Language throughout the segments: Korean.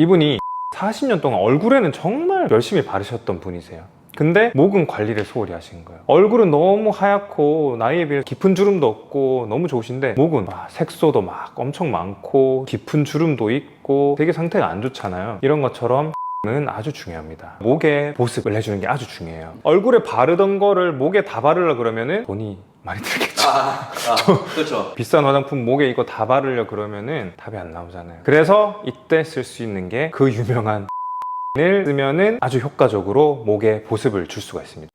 이분이 40년 동안 얼굴에는 정말 열심히 바르셨던 분이세요. 근데 목은 관리를 소홀히 하신 거예요. 얼굴은 너무 하얗고 나이에 비해 깊은 주름도 없고 너무 좋으신데 목은 막 색소도 막 엄청 많고 깊은 주름도 있고 되게 상태가 안 좋잖아요. 이런 것처럼 은 아주 중요합니다. 목에 보습을 해주는 게 아주 중요해요. 얼굴에 바르던 거를 목에 다 바르려 그러면은 돈이 많이 들겠죠. 아, 아 그렇죠. 비싼 화장품 목에 이거 다 바르려 그러면은 답이 안 나오잖아요. 그래서 이때 쓸 수 있는 게 그 유명한 을 쓰면은 아주 효과적으로 목에 보습을 줄 수가 있습니다.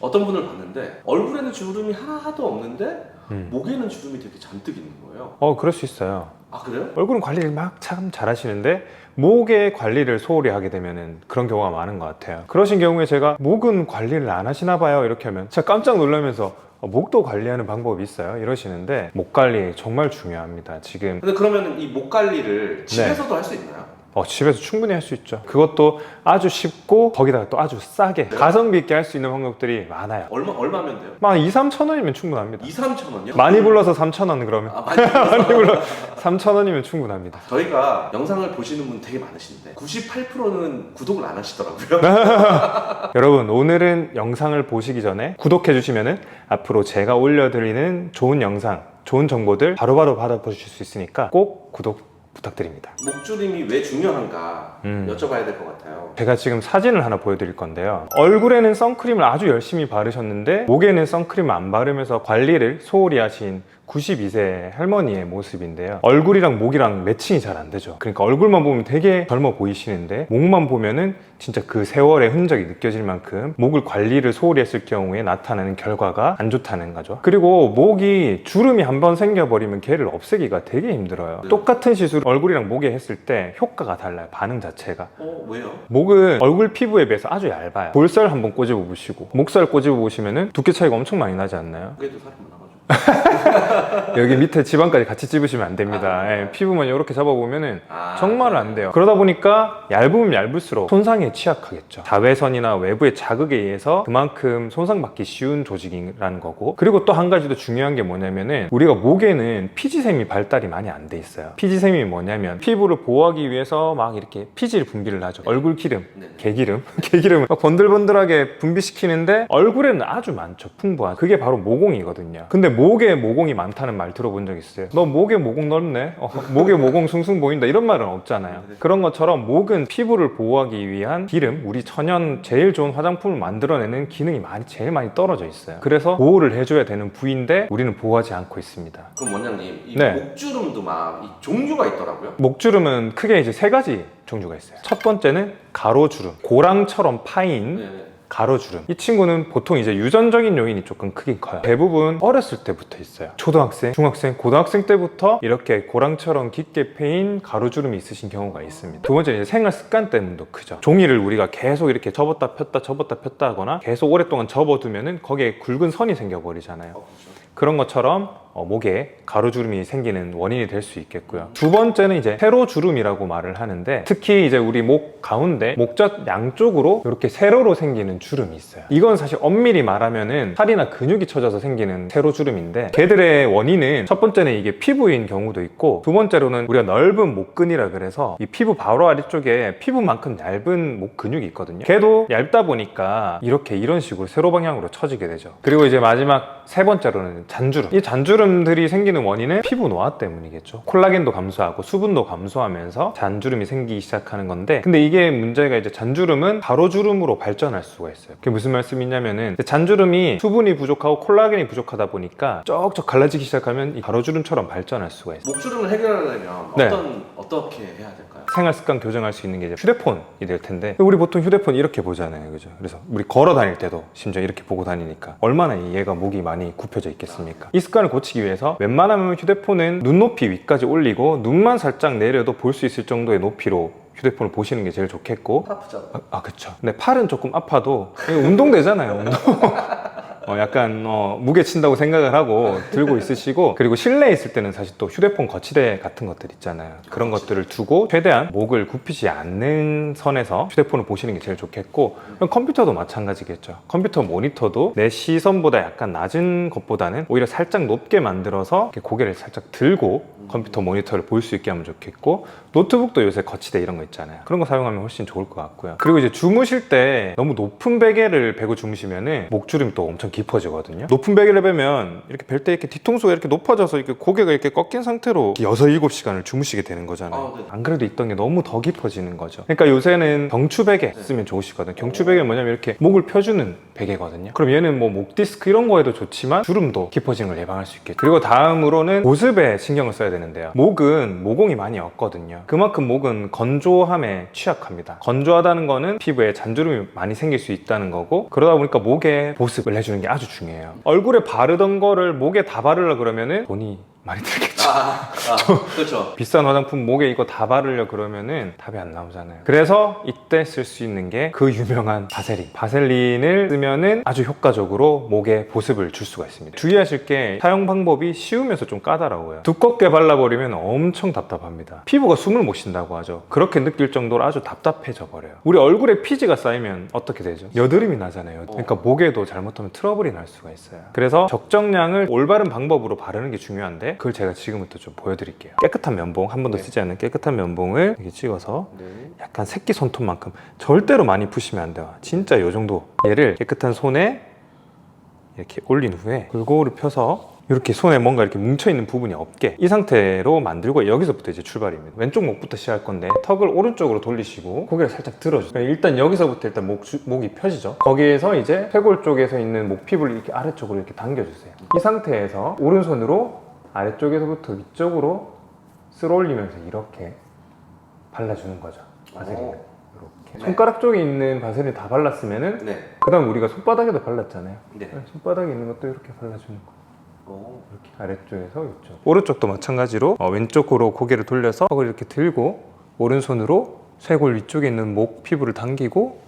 어떤 분을 봤는데 얼굴에는 주름이 하나도 없는데 음. 목에는 주름이 되게 잔뜩 있는 거예요. 어, 그럴 수 있어요. 아 그래요? 얼굴은 관리를 막 참 잘하시는데 목의 관리를 소홀히 하게 되면은 그런 경우가 많은 것 같아요. 그러신 경우에 제가 목은 관리를 안 하시나 봐요 이렇게 하면 제가 깜짝 놀라면서 어, 목도 관리하는 방법이 있어요 이러시는데 목 관리 정말 중요합니다. 지금 근데 그러면 이 목 관리를 네. 집에서도 할 수 있나요? 어, 집에서 충분히 할 수 있죠. 그것도 아주 쉽고 거기다가 또 아주 싸게 네. 가성비 있게 할 수 있는 방법들이 많아요. 얼마 얼마면 돼요? 막 2, 3천 원이면 충분합니다. 2, 3천 원이요? 많이 불러서 3천 원 그러면 아 많이 불러서 3천 원이면 충분합니다. 저희가 영상을 보시는 분 되게 많으신데 98%는 구독을 안 하시더라고요. 네. 여러분 오늘은 영상을 보시기 전에 구독해 주시면은 앞으로 제가 올려드리는 좋은 영상, 좋은 정보들 바로바로 받아보실 수 있으니까 꼭 구독 부탁드립니다. 목주름이 왜 중요한가 음. 여쭤봐야 될 것 같아요. 제가 지금 사진을 하나 보여드릴 건데요. 얼굴에는 선크림을 아주 열심히 바르셨는데 목에는 선크림을 안 바르면서 관리를 소홀히 하신 92세 할머니의 모습인데요. 얼굴이랑 목이랑 매칭이 잘 안 되죠. 그러니까 얼굴만 보면 되게 젊어 보이시는데 목만 보면은 진짜 그 세월의 흔적이 느껴질 만큼 목을 관리를 소홀히 했을 경우에 나타나는 결과가 안 좋다는 거죠. 그리고 목이 주름이 한번 생겨버리면 걔를 없애기가 되게 힘들어요. 네. 똑같은 시술 얼굴이랑 목에 했을 때 효과가 달라요. 반응 자체가. 어 왜요? 목은 얼굴 피부에 비해서 아주 얇아요. 볼살 한번 꼬집어 보시고 목살 꼬집어 보시면은 두께 차이가 엄청 많이 나지 않나요? 그게도 살이 많아가지고. 여기 밑에 지방까지 같이 찝으시면 안 됩니다. 아, 예, 피부만 이렇게 잡아보면은 아, 정말 안 돼요. 그러다 보니까 얇으면 얇을수록 손상에 취약하겠죠. 자외선이나 외부의 자극에 의해서 그만큼 손상받기 쉬운 조직이라는 거고. 그리고 또 한 가지 더 중요한 게 뭐냐면은 우리가 목에는 피지샘이 발달이 많이 안 돼 있어요. 피지샘이 뭐냐면 피부를 보호하기 위해서 막 이렇게 피지를 분비를 하죠. 얼굴 기름, 네. 개기름, 개기름을 막 번들번들하게 분비시키는데 얼굴에는 아주 많죠, 풍부한. 그게 바로 모공이거든요. 근데 목에 모공이 많다는 말 들어본 적 있어요? 너 목에 모공 넓네? 어, 목에 모공 숭숭 보인다? 이런 말은 없잖아요. 그런 것처럼 목은 피부를 보호하기 위한 기름, 우리 천연 제일 좋은 화장품을 만들어내는 기능이 많이 제일 많이 떨어져 있어요. 그래서 보호를 해줘야 되는 부위인데 우리는 보호하지 않고 있습니다. 그럼 원장님 이 네. 목주름도 막이 종류가 있더라고요. 목주름은 크게 이제 세 가지 종류가 있어요. 첫 번째는 가로주름, 고랑처럼 파인 네. 가로주름. 이 친구는 보통 이제 유전적인 요인이 조금 크긴 커요. 대부분 어렸을 때부터 있어요. 초등학생, 중학생, 고등학생 때부터 이렇게 고랑처럼 깊게 패인 가로주름이 있으신 경우가 있습니다. 두 번째는 생활 습관 때문도 크죠. 종이를 우리가 계속 이렇게 접었다 폈다 접었다 폈다 하거나 계속 오랫동안 접어두면은 거기에 굵은 선이 생겨버리잖아요. 그런 것처럼 어, 목에 가로주름이 생기는 원인이 될 수 있겠고요. 두 번째는 이제 세로주름이라고 말을 하는데 특히 이제 우리 목 가운데 목젖 양쪽으로 이렇게 세로로 생기는 주름이 있어요. 이건 사실 엄밀히 말하면은 살이나 근육이 쳐져서 생기는 세로주름인데 걔들의 원인은 첫 번째는 이게 피부인 경우도 있고 두 번째로는 우리가 넓은 목근이라 그래서 이 피부 바로 아래쪽에 피부만큼 얇은 목 근육이 있거든요. 걔도 얇다 보니까 이렇게 이런 식으로 세로 방향으로 처지게 되죠. 그리고 이제 마지막 세 번째로는 잔주름. 이 잔주름 들이 생기는 원인은 피부 노화 때문이겠죠. 콜라겐도 감소하고 수분도 감소하면서 잔주름이 생기기 시작하는 건데 근데 이게 문제가 이제 잔주름은 가로주름으로 발전할 수가 있어요. 그게 무슨 말씀이냐면은 잔주름이 수분이 부족하고 콜라겐이 부족하다 보니까 쩍쩍 갈라지기 시작하면 이 가로주름처럼 발전할 수가 있어요. 목주름을 해결하려면 네. 어떤 어떻게 해야 될까요? 생활 습관 교정할 수 있는 게 이제 휴대폰이 될 텐데 우리 보통 휴대폰 이렇게 보잖아요 그죠 그래서 우리 걸어 다닐 때도 심지어 이렇게 보고 다니니까 얼마나 이 얘가 목이 많이 굽혀져 있겠습니까 이 습관을 고치 기 위해서 웬만하면 휴대폰은 눈높이 위까지 올리고 눈만 살짝 내려도 볼 수 있을 정도의 높이로 휴대폰을 보시는 게 제일 좋겠고. 아프잖아. 아, 아 그쵸. 근데 팔은 조금 아파도 운동되잖아요 운동 어, 약간 어, 무게 친다고 생각을 하고 들고 있으시고 그리고 실내에 있을 때는 사실 또 휴대폰 거치대 같은 것들 있잖아요. 그런 것들을 두고 최대한 목을 굽히지 않는 선에서 휴대폰을 보시는 게 제일 좋겠고 그럼 컴퓨터도 마찬가지겠죠. 컴퓨터 모니터도 내 시선보다 약간 낮은 것보다는 오히려 살짝 높게 만들어서 고개를 살짝 들고 컴퓨터 모니터를 볼 수 있게 하면 좋겠고 노트북도 요새 거치대 이런 거 있잖아요. 그런 거 사용하면 훨씬 좋을 것 같고요. 그리고 이제 주무실 때 너무 높은 베개를 베고 주무시면은 목주름이 또 엄청 깊어지거든요. 높은 베개를 베면 이렇게 벨 때 이렇게 뒤통수가 이렇게 높아져서 이렇게 고개가 이렇게 꺾인 상태로 6, 7시간을 주무시게 되는 거잖아요. 아, 네. 안 그래도 있던 게 너무 더 깊어지는 거죠. 그러니까 요새는 경추 베개 쓰면 좋으시거든요. 경추 베개는 뭐냐면 이렇게 목을 펴주는 베개거든요. 그럼 얘는 뭐 목 디스크 이런 거에도 좋지만 주름도 깊어지는 걸 예방할 수 있겠죠. 그리고 다음으로는 보습에 신경을 써야 되는데요. 목은 모공이 많이 없거든요. 그만큼 목은 건조함에 취약합니다. 건조하다는 거는 피부에 잔주름이 많이 생길 수 있다는 거고 그러다 보니까 목에 보습을 해주는 게 아주 중요해요. 얼굴에 바르던 거를 목에 다 바르려 그러면은 돈이 많이 들겠죠. 아, 아 그렇죠. 비싼 화장품 목에 이거 다 바르려 그러면은 답이 안 나오잖아요. 그래서 이때 쓸 수 있는 게 그 유명한 바세린. 바셀린을 쓰면은 아주 효과적으로 목에 보습을 줄 수가 있습니다. 주의하실 게 사용 방법이 쉬우면서 좀 까다로워요. 두껍게 발라버리면 엄청 답답합니다. 피부가 숨을 못 쉰다고 하죠. 그렇게 느낄 정도로 아주 답답해져 버려요. 우리 얼굴에 피지가 쌓이면 어떻게 되죠? 여드름이 나잖아요. 그러니까 목에도 잘못하면 트러블이 날 수가 있어요. 그래서 적정량을 올바른 방법으로 바르는 게 중요한데 그걸 제가 지금부터 좀 보여드릴게요. 깨끗한 면봉, 한 번도 네. 쓰지 않은 깨끗한 면봉을 이렇게 찍어서 네. 약간 새끼 손톱만큼 절대로 많이 푸시면 안 돼요. 진짜 요 정도. 얘를 깨끗한 손에 이렇게 올린 후에 골고루 펴서 이렇게 손에 뭔가 이렇게 뭉쳐 있는 부분이 없게 이 상태로 만들고 여기서부터 이제 출발입니다. 왼쪽 목부터 시작할 건데 턱을 오른쪽으로 돌리시고 고개를 살짝 들어주세요. 일단 여기서부터 일단 목, 주- 목이 펴지죠. 거기에서 이제 쇄골 쪽에서 있는 목 피부를 이렇게 아래쪽으로 이렇게 당겨주세요. 이 상태에서 오른손으로 아래쪽에서부터 위쪽으로 쓸어 올리면서 이렇게 발라주는 거죠. 바세린을. 이렇게. 네. 손가락 쪽에 있는 바세린 다 발랐으면은 네. 그다음 우리가 손바닥에도 발랐잖아요. 네. 손바닥에 있는 것도 이렇게 발라주는 거. 오. 이렇게 아래쪽에서 이쪽. 오른쪽도 마찬가지로 어, 왼쪽으로 고개를 돌려서 턱을 이렇게 들고 오른손으로 쇄골 위쪽에 있는 목 피부를 당기고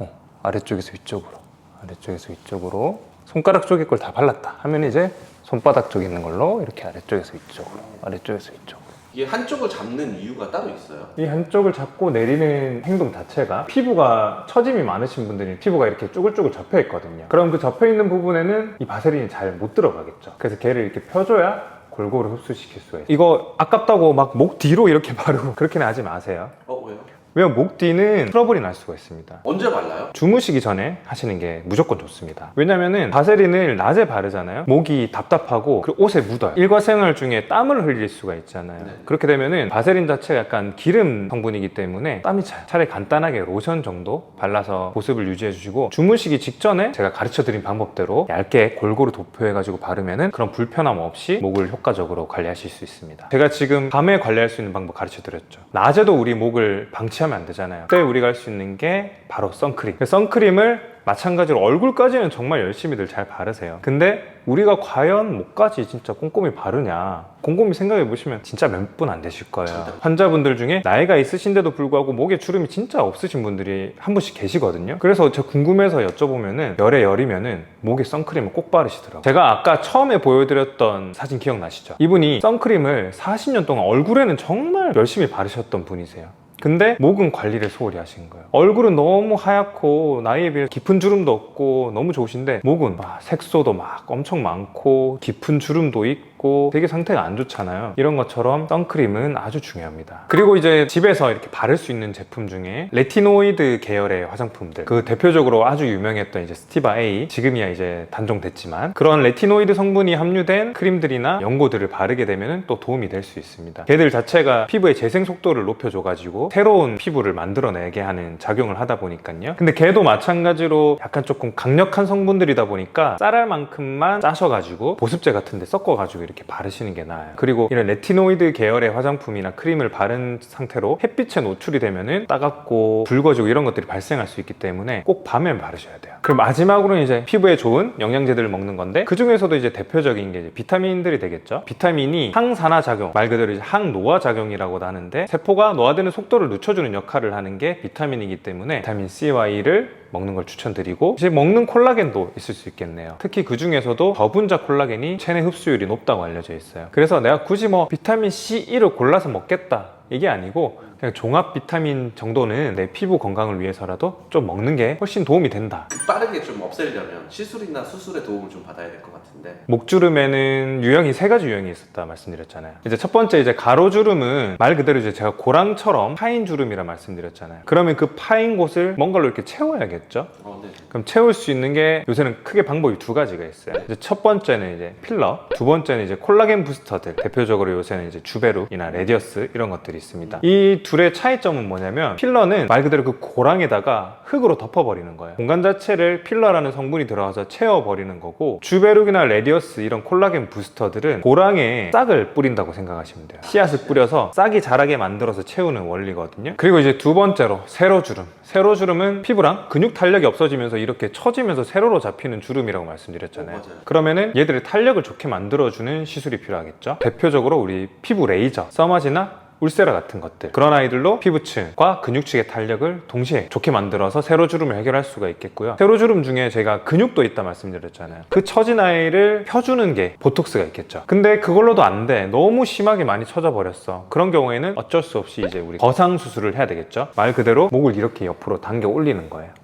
어, 아래쪽에서 위쪽으로, 아래쪽에서 위쪽으로 손가락 쪽에 걸 다 발랐다 하면 이제 손바닥 쪽에 있는 걸로 이렇게 아래쪽에서 위쪽으로, 아래쪽에서 위쪽으로. 이게 한쪽을 잡는 이유가 따로 있어요. 이 한쪽을 잡고 내리는 행동 자체가 피부가 처짐이 많으신 분들이 피부가 이렇게 쭈글쭈글 접혀 있거든요. 그럼 그 접혀 있는 부분에는 이 바세린이 잘 못 들어가겠죠. 그래서 걔를 이렇게 펴줘야 골고루 흡수시킬 수가 있어요. 이거 아깝다고 막 목 뒤로 이렇게 바르고 그렇게는 하지 마세요. 어 왜요? 왜냐면 목 뒤는 트러블이 날 수가 있습니다. 언제 발라요? 주무시기 전에 하시는 게 무조건 좋습니다. 왜냐면은 바세린을 낮에 바르잖아요. 목이 답답하고 그 옷에 묻어요. 일과생활 중에 땀을 흘릴 수가 있잖아요. 네. 그렇게 되면은 바세린 자체가 약간 기름 성분이기 때문에 땀이 차요. 차라리 간단하게 로션 정도 발라서 보습을 유지해 주시고 주무시기 직전에 제가 가르쳐 드린 방법대로 얇게 골고루 도포해 가지고 바르면은 그런 불편함 없이 목을 효과적으로 관리하실 수 있습니다. 제가 지금 밤에 관리할 수 있는 방법 가르쳐 드렸죠. 낮에도 우리 목을 방치 하면 안 되잖아요. 그때 우리가 할 수 있는 게 바로 선크림. 그 선크림을 마찬가지로 얼굴까지는 정말 열심히들 잘 바르세요. 근데 우리가 과연 목까지 진짜 꼼꼼히 바르냐? 곰곰이 생각해 보시면 진짜 몇 분 안 되실 거예요. 환자분들 중에 나이가 있으신데도 불구하고 목에 주름이 진짜 없으신 분들이 한 분씩 계시거든요. 그래서 제가 궁금해서 여쭤보면은 열에 열이면은 목에 선크림을 꼭 바르시더라고요. 제가 아까 처음에 보여드렸던 사진 기억나시죠? 이분이 선크림을 40년 동안 얼굴에는 정말 열심히 바르셨던 분이세요. 근데 목은 관리를 소홀히 하신 거예요. 얼굴은 너무 하얗고 나이에 비해 깊은 주름도 없고 너무 좋으신데 목은 막 색소도 막 엄청 많고 깊은 주름도 있고 되게 상태가 안 좋잖아요. 이런 것처럼 선크림은 아주 중요합니다. 그리고 이제 집에서 이렇게 바를 수 있는 제품 중에 레티노이드 계열의 화장품들 그 대표적으로 아주 유명했던 이제 스티바 A 지금이야 이제 단종됐지만 그런 레티노이드 성분이 함유된 크림들이나 연고들을 바르게 되면 또 도움이 될 수 있습니다. 걔들 자체가 피부의 재생 속도를 높여줘 가지고 새로운 피부를 만들어내게 하는 작용을 하다 보니까요. 근데 걔도 마찬가지로 약간 조금 강력한 성분들이다 보니까 쌀알 만큼만 짜셔가지고 보습제 같은 데 섞어가지고 이렇게 바르시는 게 나아요. 그리고 이런 레티노이드 계열의 화장품이나 크림을 바른 상태로 햇빛에 노출이 되면은 따갑고 붉어지고 이런 것들이 발생할 수 있기 때문에 꼭 밤에 바르셔야 돼요. 그리고 마지막으로는 이제 피부에 좋은 영양제들을 먹는 건데 그 중에서도 이제 대표적인 게 이제 비타민들이 되겠죠. 비타민이 항산화 작용, 말 그대로 이제 항노화 작용이라고도 하는데 세포가 노화되는 속도를 늦춰주는 역할을 하는 게 비타민이기 때문에 비타민 C와 E를 먹는 걸 추천드리고 이제 먹는 콜라겐도 있을 수 있겠네요. 특히 그 중에서도 저분자 콜라겐이 체내 흡수율이 높다고 알려져 있어요. 그래서 내가 굳이 뭐 비타민 C1을 골라서 먹겠다 이게 아니고 그냥 종합 비타민 정도는 내 피부 건강을 위해서라도 좀 먹는 게 훨씬 도움이 된다. 빠르게 좀 없애려면 시술이나 수술의 도움을 좀 받아야 될 것 같은데 목주름에는 유형이 세 가지 유형이 있었다 말씀드렸잖아요. 이제 첫 번째 이제 가로주름은 말 그대로 이제 제가 고랑처럼 파인 주름이라 말씀드렸잖아요. 그러면 그 파인 곳을 뭔가로 이렇게 채워야겠죠? 어, 네. 그럼 채울 수 있는 게 요새는 크게 방법이 두 가지가 있어요. 이제 첫 번째는 이제 필러, 두 번째는 이제 콜라겐 부스터들. 대표적으로 요새는 이제 주베룩이나 레디어스 이런 것들이 있습니다. 이 둘의 차이점은 뭐냐면 필러는 말 그대로 그 고랑에다가 흙으로 덮어버리는 거예요. 공간 자체를 필러라는 성분이 들어가서 채워버리는 거고 주베룩이나 레디어스 이런 콜라겐 부스터들은 고랑에 싹을 뿌린다고 생각하시면 돼요. 씨앗을 뿌려서 싹이 자라게 만들어서 채우는 원리거든요. 그리고 이제 두 번째로 세로주름. 세로주름은 피부랑 근육 탄력이 없어지면서 이렇게 처지면서 세로로 잡히는 주름이라고 말씀드렸잖아요. 어. 그러면은 얘들의 탄력을 좋게 만들어주는 시술이 필요하겠죠. 대표적으로 우리 피부 레이저, 써마지나 울세라 같은 것들. 그런 아이들로 피부층과 근육층의 탄력을 동시에 좋게 만들어서 세로주름을 해결할 수가 있겠고요. 세로주름 중에 제가 근육도 있다 말씀드렸잖아요. 그 처진 아이를 펴주는 게 보톡스가 있겠죠. 근데 그걸로도 안 돼. 너무 심하게 많이 처져 버렸어. 그런 경우에는 어쩔 수 없이 이제 우리 거상 수술을 해야 되겠죠. 말 그대로 목을 이렇게 옆으로 당겨 올리는 거예요. 오,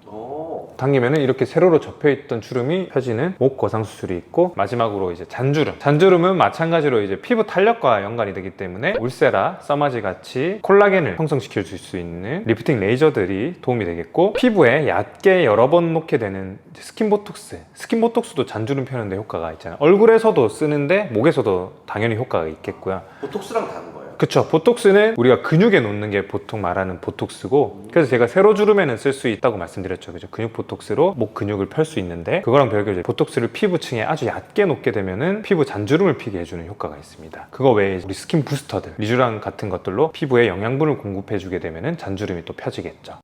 당기면은 이렇게 세로로 접혀있던 주름이 펴지는 목 거상 수술이 있고 마지막으로 이제 잔주름. 잔주름은 마찬가지로 이제 피부 탄력과 연관이 되기 때문에 울세라, 써마지 같이 콜라겐을 형성시킬 수 있는 리프팅 레이저들이 도움이 되겠고 피부에 얕게 여러 번 놓게 되는 이제 스킨 보톡스. 스킨 보톡스도 잔주름 펴는데 효과가 있잖아요. 얼굴에서도 쓰는데 목에서도 당연히 효과가 있겠고요. 보톡스랑 다른 거예요. 그쵸. 보톡스는 우리가 근육에 놓는 게 보통 말하는 보톡스고, 그래서 제가 세로주름에는 쓸 수 있다고 말씀드렸죠. 그죠. 근육 보톡스로 목 근육을 펼 수 있는데, 그거랑 별개로 보톡스를 피부층에 아주 얕게 놓게 되면은 피부 잔주름을 피게 해주는 효과가 있습니다. 그거 외에 우리 스킨 부스터들, 리쥬랑 같은 것들로 피부에 영양분을 공급해주게 되면은 잔주름이 또 펴지겠죠.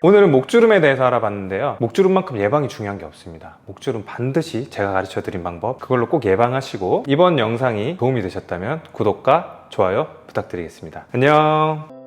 오늘은 목주름에 대해서 알아봤는데요. 목주름만큼 예방이 중요한 게 없습니다. 목주름 반드시 제가 가르쳐 드린 방법, 그걸로 꼭 예방하시고, 이번 영상이 도움이 되셨다면 구독과 좋아요 부탁드리겠습니다. 안녕!